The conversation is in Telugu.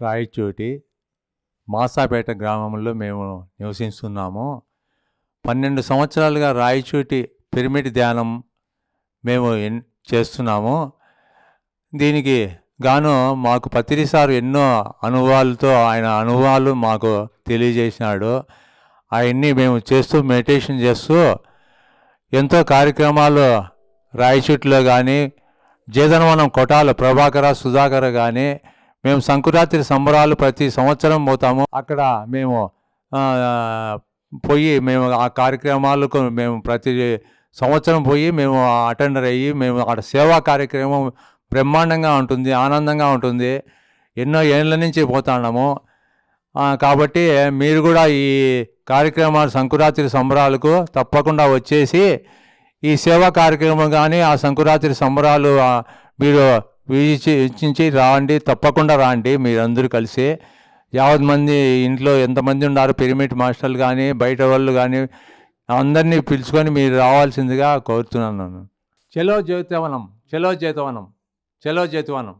రాయచోటి మాసాపేట గ్రామంలో మేము నివసిస్తున్నాము. పన్నెండు సంవత్సరాలుగా రాయచోటి పిరమిడ్ ధ్యానం మేము చేస్తున్నాము. దీనికి గాను మాకు పత్రి సార్ ఎన్నో అనుభవాలతో ఆయన అనుభవాలు మాకు తెలియజేసినాడు. అవన్నీ మేము చేస్తూ మెడిటేషన్ చేస్తూ ఎంతో కార్యక్రమాలు రాయచోటిలో కానీ జేదనవనం కొటాల ప్రభాకర సుధాకర కానీ మేము సంకురాత్రి సంబరాలు ప్రతి సంవత్సరం పోతాము. అక్కడ మేము పోయి మేము ఆ కార్యక్రమాలకు మేము ప్రతి సంవత్సరం పోయి మేము అటెండర్ అయ్యి మేము అక్కడ సేవా కార్యక్రమం బ్రహ్మాండంగా ఉంటుంది ఆనందంగా ఉంటుంది. ఎన్నో ఏళ్ళ నుంచి పోతున్నాము కాబట్టి మీరు కూడా ఈ కార్యక్రమాలు సంకురాత్రి సంబరాలకు తప్పకుండా వచ్చేసి ఈ సేవా కార్యక్రమం కానీ ఆ సంకురాత్రి సంబరాలు మీరు వీక్షించి రాండి తప్పకుండా రాండి మీరందరూ కలిసి. యావత్ మంది ఇంట్లో ఎంతమంది ఉన్నారు పిరమిడ్ మాస్టర్లు కానీ బయట వాళ్ళు కానీ అందరినీ పిలుచుకొని మీరు రావాల్సిందిగా కోరుతున్నాను. చలో జ్యోతివనం చలో జ్యోతివనం చలో జ్యోతివనం.